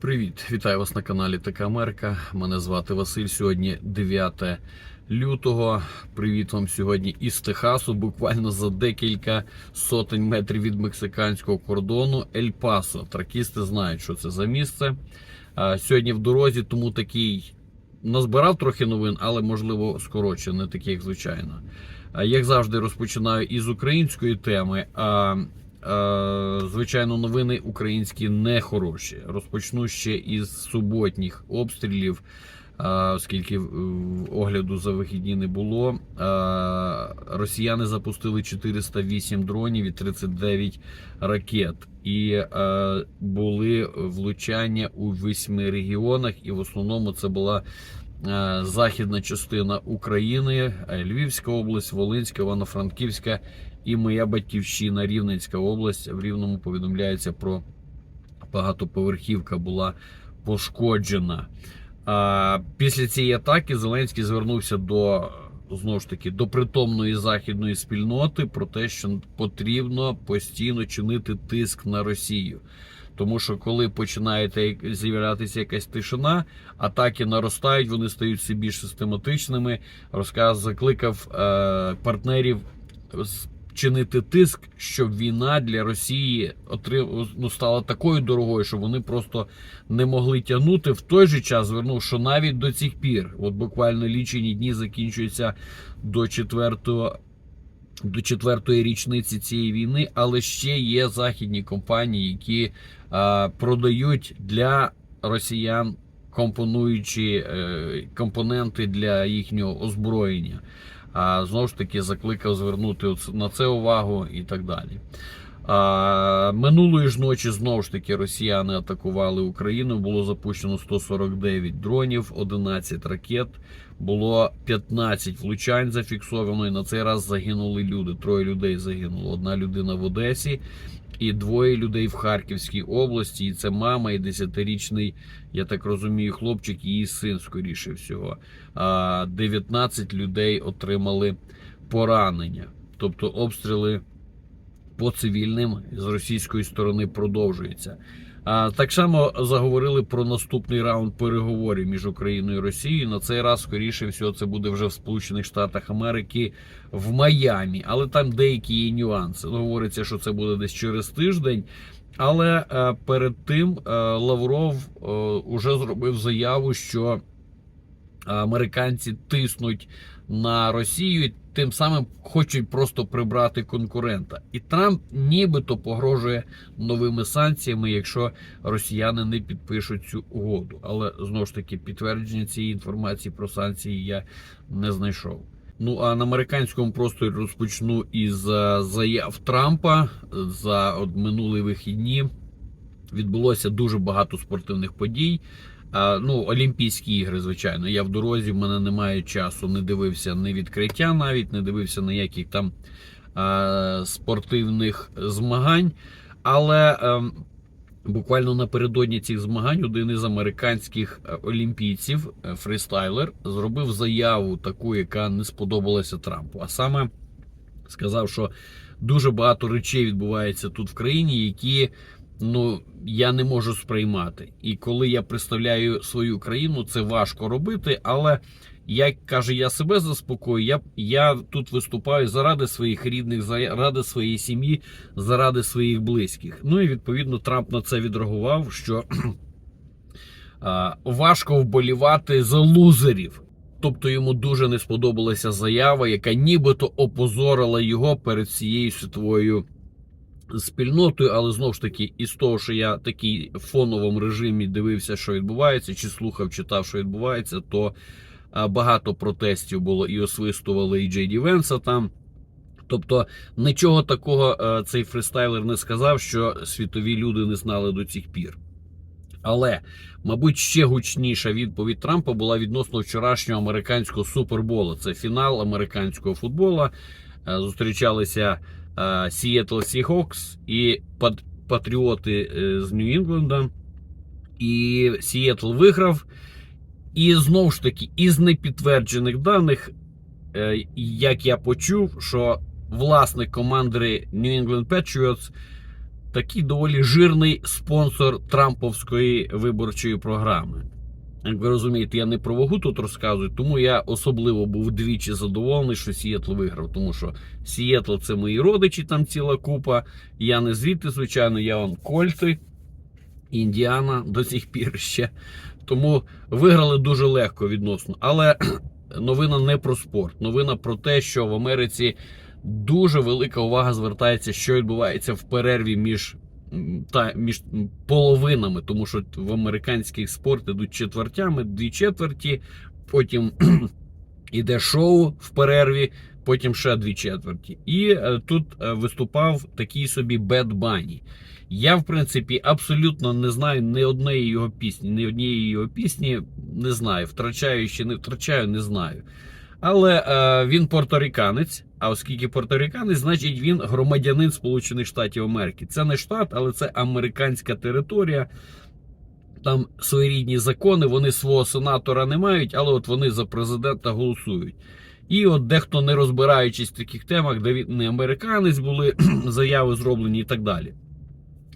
Привіт, вітаю вас на каналі Така Америка. Мене звати Василь. Сьогодні 9 лютого. Привіт вам сьогодні із Техасу, буквально за декілька сотень метрів від мексиканського кордону Ель Пасо. Тракісти знають, що це за місце. Сьогодні в дорозі, тому такий назбирав трохи новин, але можливо скоротше, не такий, як звичайно. Як завжди, розпочинаю із української теми. Е, Звичайно, новини українські не хороші. Розпочну ще із суботніх обстрілів, е, оскільки огляду за вихідні не було. Е, Росіяни запустили 408 дронів і 39 ракет. І були влучання у восьми регіонах, і в основному це була. Західна частина України, Львівська область, Волинська, Івано-Франківська і моя батьківщина Рівненська область. В Рівному повідомляється про багатоповерхівка була пошкоджена. А, Після цієї атаки Зеленський звернувся до знову ж таки до притомної західної спільноти про те, що потрібно постійно чинити тиск на Росію. Тому що коли починає з'являтися якась тишина, атаки наростають, вони стають все більш систематичними. Розказ закликав е, партнерів з- чинити тиск, щоб війна для Росії отрим... ну, стала такою дорогою, що вони просто не могли тягнути. В той же час звернув, що навіть до цих пір, от буквально лічені дні закінчуються до четвертого. До четвертої річниці цієї війни, але ще є західні компанії, які а, продають для росіян компонуючі е, компоненти для їхнього озброєння. А знову ж таки закликав звернути на це увагу і так далі. Минулої ж ночі знову ж таки росіяни атакували Україну. Було запущено 149 дронів, 11 ракет. Було 15 влучань зафіксовано. І на цей раз загинули люди. Троє людей загинуло. Одна людина в Одесі і двоє людей в Харківській області. І це мама і 10-річний, я так розумію, хлопчик її син, скоріше всього. А 19 людей отримали поранення. Тобто обстріли по цивільним з російської сторони продовжуються. Так само заговорили про наступний раунд переговорів між Україною і Росією. На цей раз, скоріше всього, це буде вже в Сполучених Штатах Америки в Майамі, але там деякі є нюанси. Говориться, що це буде десь через тиждень. Але е, перед тим е, Лавров е, уже зробив заяву, що американці тиснуть на Росію, і тим самим хочуть просто прибрати конкурента. І Трамп нібито погрожує новими санкціями, якщо росіяни не підпишуть цю угоду. Але знову ж таки підтвердження цієї інформації про санкції я не знайшов. Ну а на американському просторі розпочну із е, заяв Трампа за от минулі вихідні. Відбулося дуже багато спортивних подій. Ну, Олімпійські ігри, звичайно. Я в дорозі, в мене немає часу, не дивився ні відкриття, навіть не дивився ніяких там спортивних змагань. Але ем, буквально напередодні цих змагань один із американських е, олімпійців, е, фрістайлер, зробив заяву таку, яка не сподобалася Трампу. А саме сказав, що дуже багато речей відбувається тут в країні, які ну я не можу сприймати. І коли я представляю свою країну, це важко робити. Але як каже, я себе заспокою, я, я тут виступаю заради своїх рідних, заради своєї сім'ї, заради своїх близьких. Ну і відповідно Трамп на це відреагував, що а, важко вболівати за лузерів. Тобто йому дуже не сподобалася заява, яка нібито опозорила його перед всією світовою спільнотою, але знову ж таки, із того, що я такий в фоновому режимі дивився, що відбувається, чи слухав, читав, що відбувається, то багато протестів було і освистували і Джей Ді Венса там. Тобто нічого такого е, цей фристайлер не сказав, що світові люди не знали до цих пір. Але, мабуть, ще гучніша відповідь Трампа була відносно вчорашнього американського суперболу. Це фінал американського футбола. Е, Зустрічалися е, Сіетл Сіхокс і пат- Патріоти е, з Нью-Інгланда. І Сіетл виграв. І знову ж таки, із непідтверджених даних, е, як я почув, що власник команди New England Patriots такий доволі жирний спонсор Трамповської виборчої програми. Як ви розумієте, я не про вагу тут розказую, тому я особливо був двічі задоволений, що Сієтл виграв. Тому що Сієтл це мої родичі, там ціла купа. Я не звідти, звичайно, я вам Кольти, Індіана до сих пір ще. Тому виграли дуже легко відносно. Але новина не про спорт. Новина про те, що в Америці дуже велика увага звертається, що відбувається в перерві між. Та між половинами, тому що в американський спорт ідуть четвертями, дві четверті, потім іде шоу в перерві, потім ще дві четверті. І е, тут е, виступав такий собі Бед Бані. Я, в принципі, абсолютно не знаю ні однієї його пісні, ні однієї його пісні не знаю. Втрачаю чи не втрачаю, не знаю. Але е, він порториканець. А оскільки порториканець, значить він громадянин Сполучених Штатів Америки. Це не штат, але це американська територія. Там своєрідні закони, вони свого сенатора не мають, але от вони за президента голосують. І от дехто не розбираючись в таких темах, де він не американець були заяви зроблені і так далі.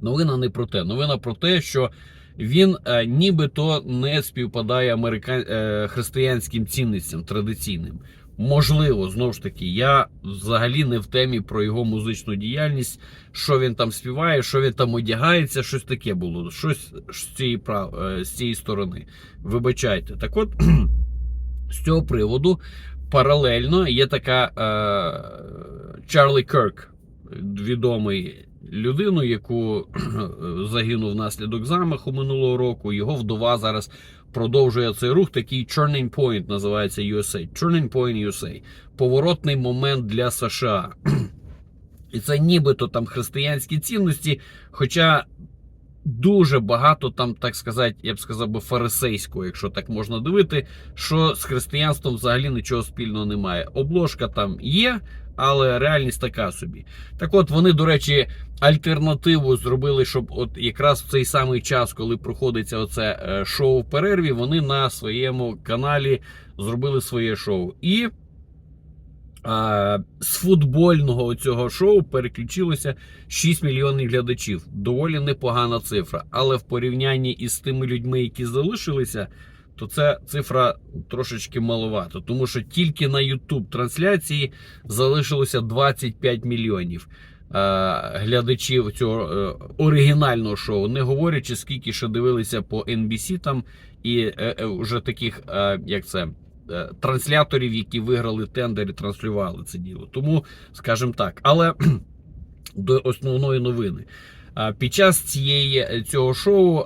Новина не про те. Новина про те, що він е, нібито не співпадає американ... е, християнським цінностям традиційним. Можливо, знову ж таки, я взагалі не в темі про його музичну діяльність, що він там співає, що він там одягається, щось таке було, щось з цієї, прав... е, з цієї сторони. Вибачайте. Так от, з цього приводу паралельно є така е... Чарлі Кирк, відомий людину, яку загинув внаслідок замаху минулого року. Його вдова зараз продовжує цей рух. Такий Turning Point називається USA. Turning Point USA. Поворотний момент для США. І це нібито там християнські цінності, хоча дуже багато там, так сказати, я б сказав би, фарисейського, якщо так можна дивити, що з християнством взагалі нічого спільного немає. Обложка там є, але реальність така собі. Так от вони, до речі, альтернативу зробили, щоб от якраз в цей самий час, коли проходиться оце е, шоу в перерві, вони на своєму каналі зробили своє шоу. І а, з футбольного цього шоу переключилося 6 мільйонів глядачів. Доволі непогана цифра. Але в порівнянні із тими людьми, які залишилися, то це цифра трошечки маловато. Тому що тільки на YouTube трансляції залишилося 25 мільйонів е, глядачів цього е, оригінального шоу, не говорячи, скільки ще дивилися по NBC там і е, вже таких, як це. Трансляторів, які виграли тендер і транслювали це діло. Тому, скажімо так, але до основної новини. Під час цієї цього шоу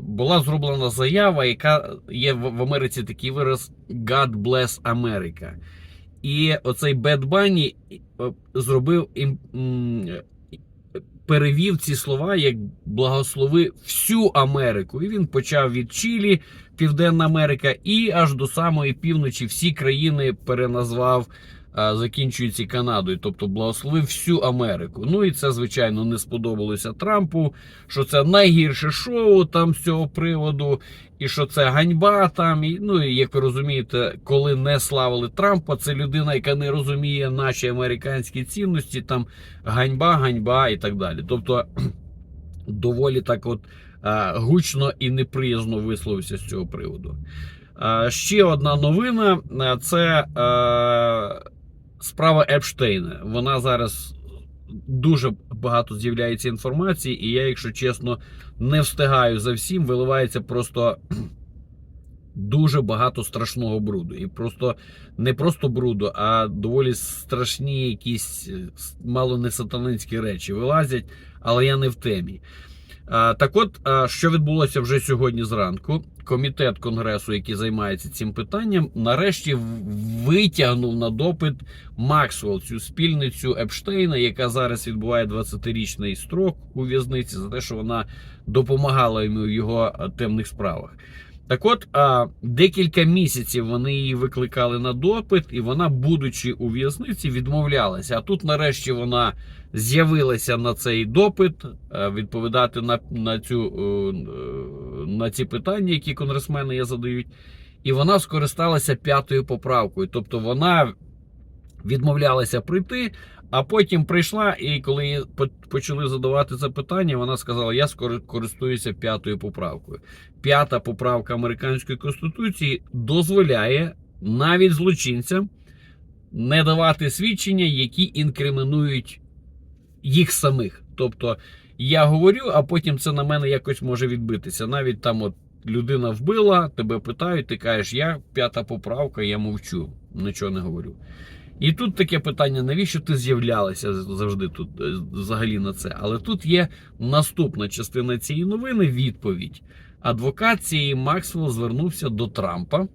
була зроблена заява, яка є в Америці такий вираз God bless America. І оцей Бед Банні зробив е, перевів ці слова як благослови всю Америку. І він почав від Чилі, Південна Америка, і аж до самої півночі всі країни переназвав, а, закінчуючи Канадою, тобто благословив всю Америку. Ну і це, звичайно, не сподобалося Трампу, що це найгірше шоу там з цього приводу, і що це ганьба там. І, ну і як ви розумієте, коли не славили Трампа, це людина, яка не розуміє наші американські цінності, там ганьба, ганьба і так далі. Тобто доволі так от а, гучно і неприязно висловився з цього приводу. Ще одна новина це справа Епштейна. Вона зараз дуже багато з'являється інформації, і я, якщо чесно, не встигаю за всім. Виливається просто дуже багато страшного бруду. І просто не просто бруду, а доволі страшні якісь мало не сатанинські речі вилазять, але я не в темі. Так от, а, що відбулося вже сьогодні зранку? Комітет конгресу, який займається цим питанням, нарешті витягнув на допит Максвелл, цю спільницю Епштейна, яка зараз відбуває 20-річний строк у в'язниці за те, що вона допомагала йому в його темних справах. Так от, а, декілька місяців вони її викликали на допит, і вона, будучи у в'язниці, відмовлялася. А тут, нарешті, вона з'явилася на цей допит е, відповідати на, на, цю, е, е, на ці питання, які конгресмени їй задають. І вона скористалася п'ятою поправкою. Тобто вона відмовлялася прийти, А потім прийшла, і коли почали задавати це питання, вона сказала: Я користуюся п'ятою поправкою. П'ята поправка американської конституції дозволяє навіть злочинцям не давати свідчення, які інкримінують їх самих. Тобто я говорю, а потім це на мене якось може відбитися. Навіть там от людина вбила, тебе питають, ти кажеш, я п'ята поправка, я мовчу, нічого не говорю. І тут таке питання: навіщо ти з'являлася завжди тут е, взагалі на це? Але тут є наступна частина цієї новини відповідь. Адвокат цієї Максвелл звернувся до Трампа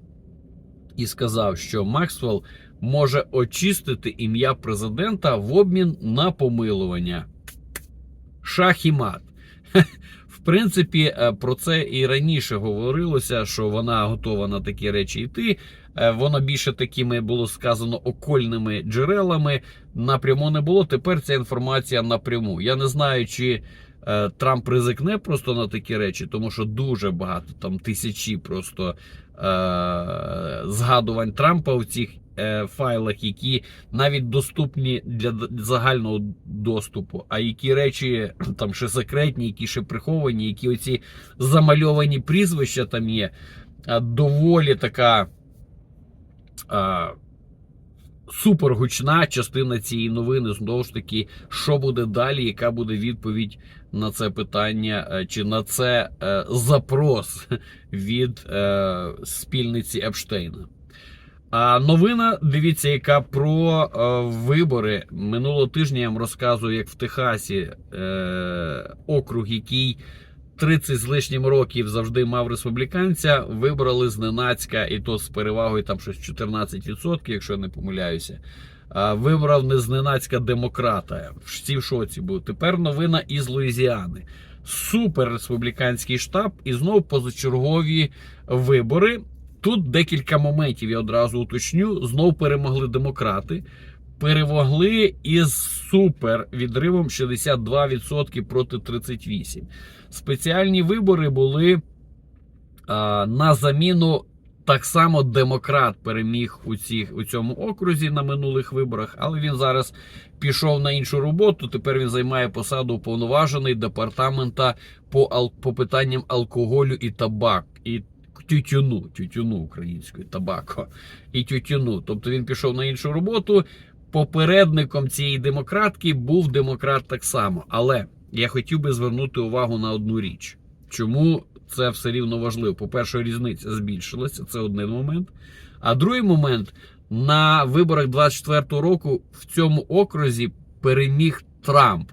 і сказав, що Максвелл може очистити ім'я президента в обмін на помилування. Шах і мат. В принципі, е, про це і раніше говорилося, що вона готова на такі речі йти. Е, Воно більше такими було сказано окольними джерелами. Напряму не було. Тепер ця інформація напряму. Я не знаю, чи е, Трамп ризикне просто на такі речі, тому що дуже багато там тисячі просто згадувань Трампа в цих файлах, які навіть доступні для загального доступу. А які речі там ще секретні, які ще приховані, які оці замальовані прізвища там є. Доволі така супергучна частина цієї новини. Знову ж таки, що буде далі, яка буде відповідь на це питання, е, чи на це е, запрос від е, спільниці Епштейна. А новина, дивіться, яка про е, вибори минулого тижня я вам розказую, як в Техасі е, округ, який 30 з лишнім років завжди мав республіканця, вибрали зненацька, і то з перевагою там щось 14%, якщо я не помиляюся. А, Вибрав не зненацька демократа. Всі в шоці були. Тепер новина із Луїзіани. Супер республіканський штаб і знов позачергові вибори. Тут декілька моментів я одразу уточню. Знов перемогли демократи. Перемогли із супер відривом 62% проти 38%. Спеціальні вибори були а, на заміну. Так само демократ переміг у, цих, у цьому окрузі на минулих виборах, але він зараз пішов на іншу роботу. Тепер він займає посаду уповноважений департамента по, ал, по питанням алкоголю і табак. І тютюну, тютюну українською, табако і тютюну. Тобто він пішов на іншу роботу. Попередником цієї демократки був демократ так само. Але я хотів би звернути увагу на одну річ. Чому це все рівно важливо? По-перше, різниця збільшилася, це один момент. А другий момент на виборах 24-го року в цьому окрузі переміг Трамп.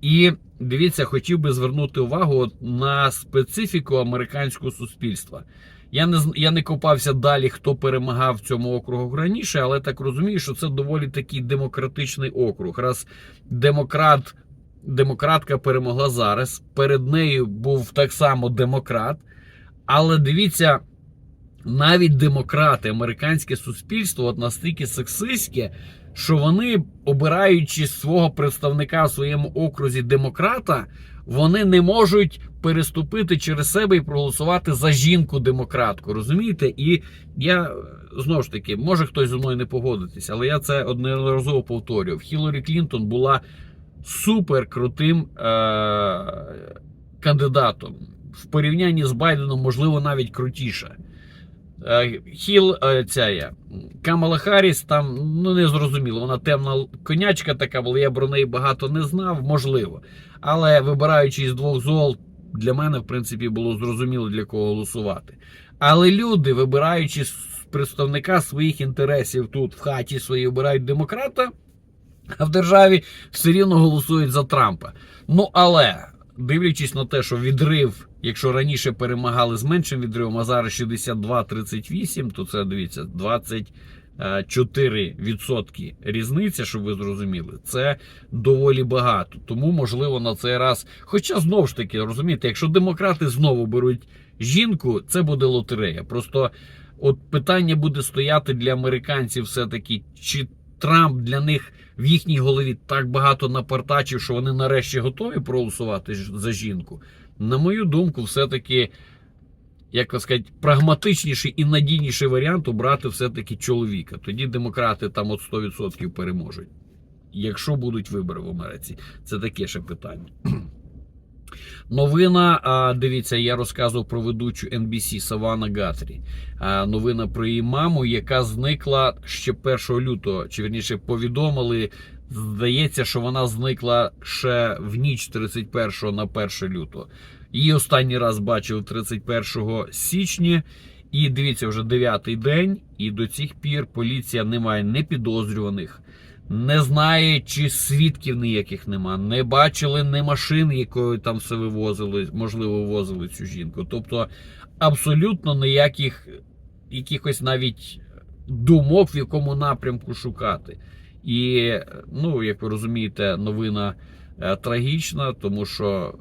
І дивіться, хотів би звернути увагу на специфіку американського суспільства. Я не я не копався далі, хто перемагав в цьому округу раніше, але так розумію, що це доволі такий демократичний округ. Раз демократ, демократка перемогла зараз. Перед нею був так само демократ. Але дивіться, навіть демократи, американське суспільство, от настільки сексистське, що вони, обираючи свого представника в своєму окрузі демократа, вони не можуть переступити через себе і проголосувати за жінку демократку. Розумієте? І я знову ж таки, може хтось зі мною не погодитись, але я це одноразово повторював. Хіларі Клінтон була супер крутим е- кандидатом в порівнянні з Байденом, можливо, навіть крутіша. Е, Хіл е, ця є. Камала Харріс там ну не зрозуміло. Вона темна конячка така була. Я про неї багато не знав, можливо. Але вибираючи із двох зол, для мене, в принципі, було зрозуміло для кого голосувати. Але люди, вибираючи з представника своїх інтересів тут в хаті своїй, обирають демократа, а в державі все рівно голосують за Трампа. Ну але дивлячись на те, що відрив, якщо раніше перемагали з меншим відривом, а зараз 62-38, то це дивіться 24% різниця, щоб ви зрозуміли, це доволі багато. Тому, можливо, на цей раз. Хоча знову ж таки, розумієте, якщо демократи знову беруть жінку, це буде лотерея. Просто от питання буде стояти для американців все-таки, чи Трамп для них в їхній голові так багато напартачив, що вони нарешті готові проголосувати за жінку. На мою думку, все-таки, як так сказати, прагматичніший і надійніший варіант обрати все-таки чоловіка. Тоді демократи там от 100% переможуть. якщо будуть вибори в Америці. Це таке ще питання. Новина, дивіться, я розказував про ведучу NBC Савана Гатрі. Новина про її маму, яка зникла ще 1 лютого. Чи верніше повідомили. Здається, що вона зникла ще в ніч 31 на 1 лютого. Її останній раз бачив 31 січня. І дивіться, вже дев'ятий день, і до цих пір поліція не має не підозрюваних, не знає, чи свідків ніяких нема, не бачили ні машин, якою там все вивозили, можливо, вивозили цю жінку. Тобто абсолютно ніяких якихось навіть думок, в якому напрямку шукати. І, ну, як ви розумієте, новина е, трагічна, тому що,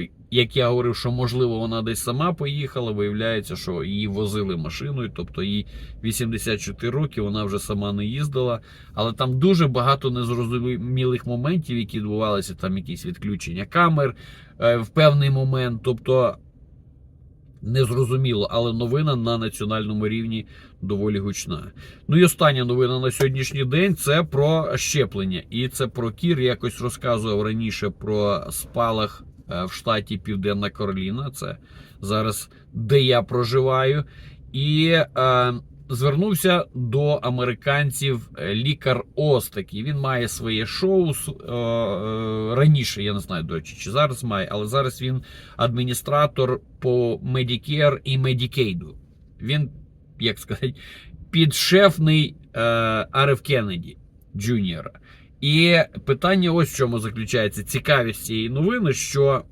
е, як я говорив, що можливо вона десь сама поїхала, виявляється, що її возили машиною, тобто їй 84 роки, вона вже сама не їздила. Але там дуже багато незрозумілих моментів, які відбувалися, там якісь відключення камер е, в певний момент. Тобто незрозуміло, але новина на національному рівні доволі гучна. Ну і остання новина на сьогоднішній день це про щеплення. І це про кір. Я якось розказував раніше про спалах е, в штаті Південна Кароліна. Це зараз де я проживаю. І е, звернувся до американців е, лікар Оз такий. Він має своє шоу е, е, раніше. Я не знаю, до речі, чи зараз має, але зараз він адміністратор по Medicare і Medicaid. Він, як сказати, підшефний Ареф Кеннеді Джуніора. І питання ось в чому заключається цікавість цієї новини, що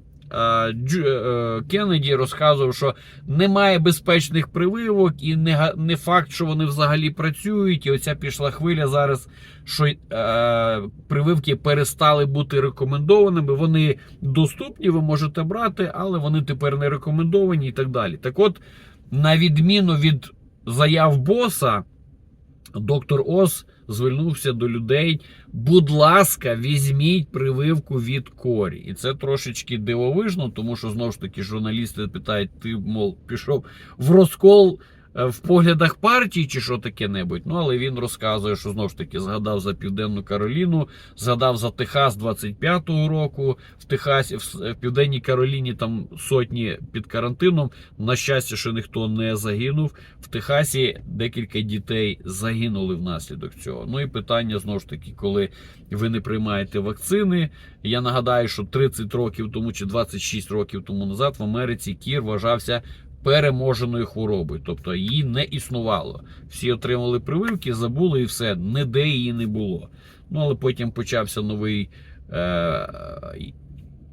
Кеннеді розказував, що немає безпечних прививок, і не, факт, що вони взагалі працюють. І оця пішла хвиля зараз, що е, прививки перестали бути рекомендованими. Вони доступні, ви можете брати, але вони тепер не рекомендовані і так далі. Так от, на відміну від заяв боса, доктор Оз звернувся до людей. Будь ласка, візьміть прививку від корі. І це трошечки дивовижно, тому що знову ж таки журналісти питають: ти, мов, пішов в розкол в поглядах партії чи що таке небудь. Ну, але він розказує, що знову ж таки згадав за Південну Кароліну, згадав за Техас 25-го року. В Техасі, в, в Південній Кароліні там сотні під карантином. На щастя, що ніхто не загинув. В Техасі декілька дітей загинули внаслідок цього. Ну і питання знову ж таки, коли ви не приймаєте вакцини. Я нагадаю, що 30 років тому чи 26 років тому назад в Америці кір вважався переможеною хворобою, тобто її не існувало. Всі отримали прививки, забули і все, ніде її не було. Ну але потім почався новий е,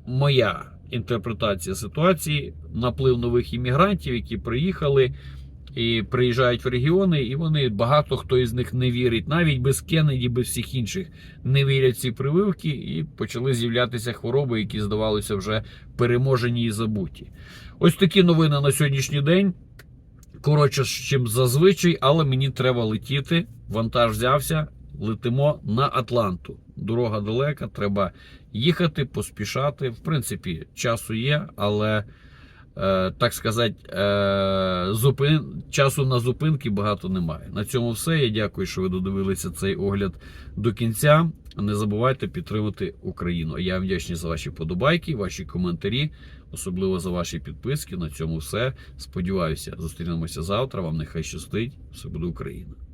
моя інтерпретація ситуації, наплив нових іммігрантів, які приїхали і приїжджають в регіони, і вони багато хто із них не вірить, навіть без Кеннеді, без всіх інших не вірять ці прививки, і почали з'являтися хвороби, які здавалися вже переможені і забуті. Ось такі новини на сьогоднішній день. Коротше, чим зазвичай, але мені треба летіти. Вантаж взявся, летимо на Атланту. Дорога далека, треба їхати, поспішати. В принципі, часу є, але е, так сказати, е, зупин... часу на зупинки багато немає. На цьому все. Я дякую, що ви додивилися цей огляд до кінця. Не забувайте підтримати Україну. Я вдячний за ваші подобайки, ваші коментарі, особливо за ваші підписки. На цьому все. Сподіваюся, зустрінемося завтра. Вам нехай щастить. Все буде Україна.